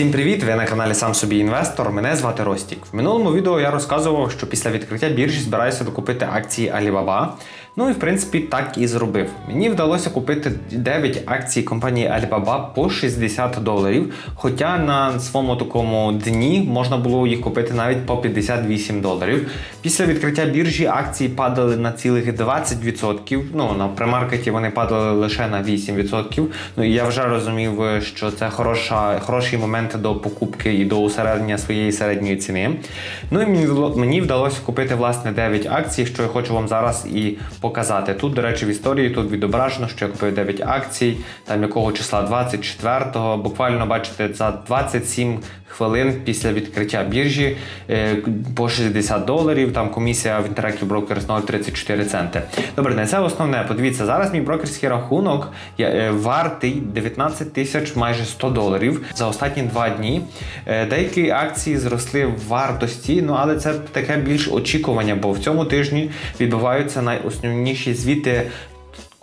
Всім привіт! Ви на каналі Сам собі інвестор. Мене звати Ростік. В минулому відео я розказував, що після відкриття біржі збираюся докупити акції Alibaba. Ну і в принципі так і зробив. Мені вдалося купити 9 акцій компанії Alibaba по 60 доларів. Хоча на своєму такому дні можна було їх купити навіть по 58 доларів. Після відкриття біржі акції падали на цілих 20%. Ну на премаркеті вони падали лише на 8%. Ну і я вже розумів, що це хороша, хороший момент до покупки і до усереднення своєї середньої ціни. Ну і мені вдалося купити власне 9 акцій, що я хочу вам зараз і показати. Тут, до речі, в історії тут відображено, що я купив 9 акцій, там якого числа 24-го. Буквально бачите, за 27 хвилин після відкриття біржі е, по 60 доларів. Там комісія в Interactive Brokers 0,34 центи. Добре, не це основне. Подивіться, зараз мій брокерський рахунок е, вартий 19 тисяч майже 100 доларів за останні два дні. Е, Деякі акції зросли в вартості, ну але це таке більш очікування, бо в цьому тижні відбуваються найосновніші звіти.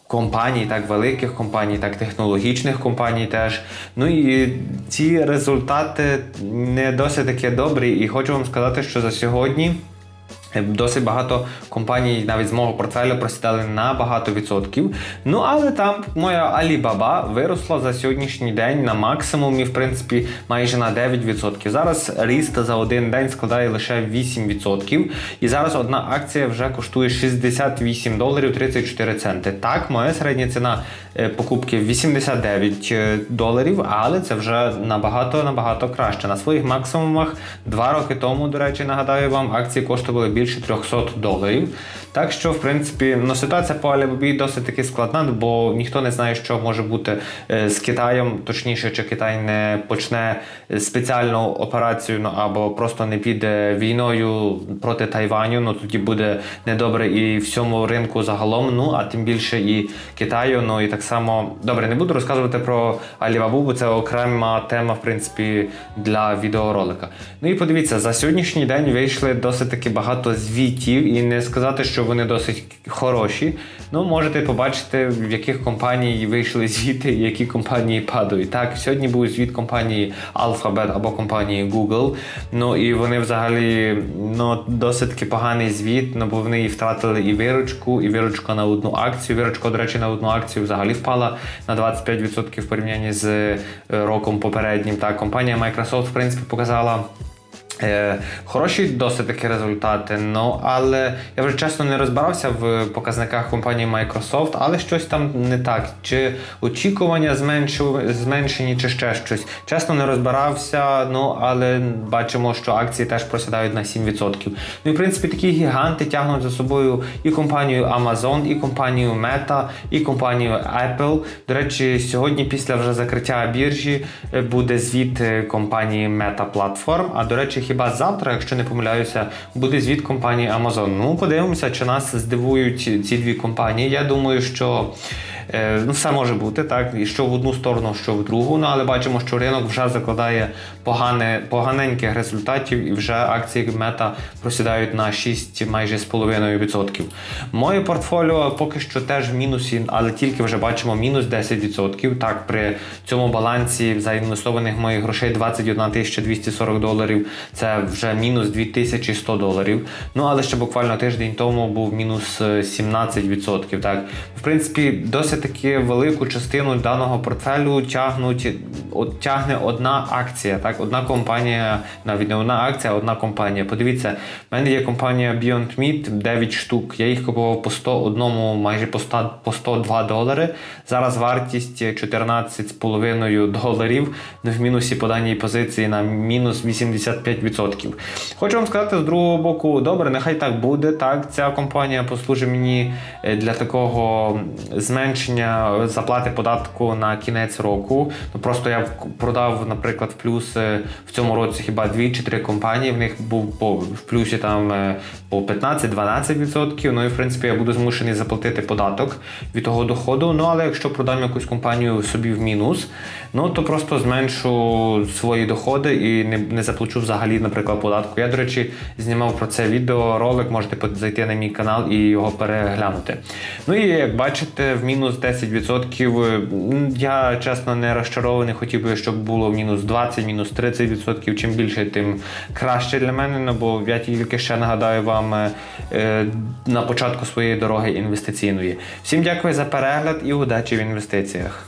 Компаній, так великих компаній, так технологічних компаній теж. Ну і ці результати не досить таки добрі. І хочу вам сказати, що за сьогодні Досить багато компаній навіть з мого портфелю просідали на багато відсотків. Ну але там моя Alibaba виросла за сьогоднішній день на максимумі, в принципі, майже на 9%. Зараз ріст за один день складає лише 8%. І зараз одна акція вже коштує 68 доларів 34 центи. Так, моя середня ціна е, покупки 89 доларів, але це вже набагато набагато краще. На своїх максимумах два роки тому, до речі, нагадаю вам, акції коштували більше 300 доларів. Так що, в принципі, ну, ситуація по Alibaba досить таки складна, бо ніхто не знає, що може бути е, з Китаєм, точніше, чи Китай не почне спеціальну операцію, ну або просто не піде війною проти Тайваню. Ну тоді буде недобре і всьому ринку загалом. Ну а тим більше і Китаю. Ну і так само добре, не буду розказувати про Alibaba, бо це окрема тема, в принципі, для відеоролика. Ну і подивіться, за сьогоднішній день вийшли досить таки багато звітів, і не сказати, що вони досить хороші. Ну, можете побачити, в яких компаній вийшли звіти, які компанії падають. Так, сьогодні був звіт компанії Alphabet або компанії Google. Ну і вони взагалі ну, досить таки поганий звіт, ну, бо вони втратили і виручку, і виручка на одну акцію. Виручка, до речі, на одну акцію взагалі впала на 25% в порівнянні з е, роком попереднім. Так, компанія Microsoft, в принципі, показала. Е, хороші досить такі результати, ну але я вже чесно не розбирався в показниках компанії Microsoft, але щось там не так. Чи очікування зменшу, зменшені, чи ще щось. Чесно не розбирався, ну але бачимо, що акції теж просідають на 7%. Ну і в принципі такі гіганти тягнуть за собою і компанію Amazon, і компанію Meta, і компанію Apple. До речі, сьогодні, після вже закриття біржі, е, буде звіт е, компанії Meta Platform. А до речі, хіба завтра, якщо не помиляюся, буде звіт компанії Amazon. Ну, подивимося, чи нас здивують ці дві компанії. Я думаю, що. е, Ну, все може бути, так, і що в одну сторону, що в другу. Ну, але бачимо, що ринок вже закладає погане, поганеньких результатів, і вже акції Мета просідають на 6 майже з половиною відсотків. Моє портфоліо поки що теж в мінусі, але тільки вже бачимо мінус 10%. Так, при цьому балансі заінвестованих моїх грошей 21 240 доларів. Це вже мінус 2100 доларів. Ну але ще буквально тиждень тому був мінус е, 17%. Так, в принципі, досить таки велику частину даного портфелю тягнуть от, тягне одна акція. Так, одна компанія, навіть не одна акція, а одна компанія. Подивіться, в мене є компанія Beyond Meat, 9 штук. Я їх купував по 101, майже по 100, по 102 долари. Зараз вартість 14,5 доларів. Ну, в мінусі по даній позиції на мінус 85%. Хочу вам сказати з другого боку, добре, нехай так буде. Так, ця компанія послужить мені е, для такого зменшення заплати податку на кінець року. Ну просто я продав, наприклад, в плюс в цьому році хіба дві чи три компанії. В них був по в плюсі там е, по 15-12%. Ну і в принципі я буду змушений заплатити податок від того доходу. Ну але якщо продам якусь компанію собі в мінус, ну то просто зменшу свої доходи і не, не заплачу взагалі, наприклад, податку. Я, до речі, знімав про це відео, ролик, можете зайти на мій канал і його переглянути. Ну і як бачите, в мінус мінус 10%. Я чесно не розчарований. Хотів би, щоб було мінус 20, мінус 30%. Чим більше, тим краще для мене. Ну, бо я тільки ще нагадаю вам е, е, на початку своєї дороги інвестиційної. Всім дякую за перегляд і удачі в інвестиціях.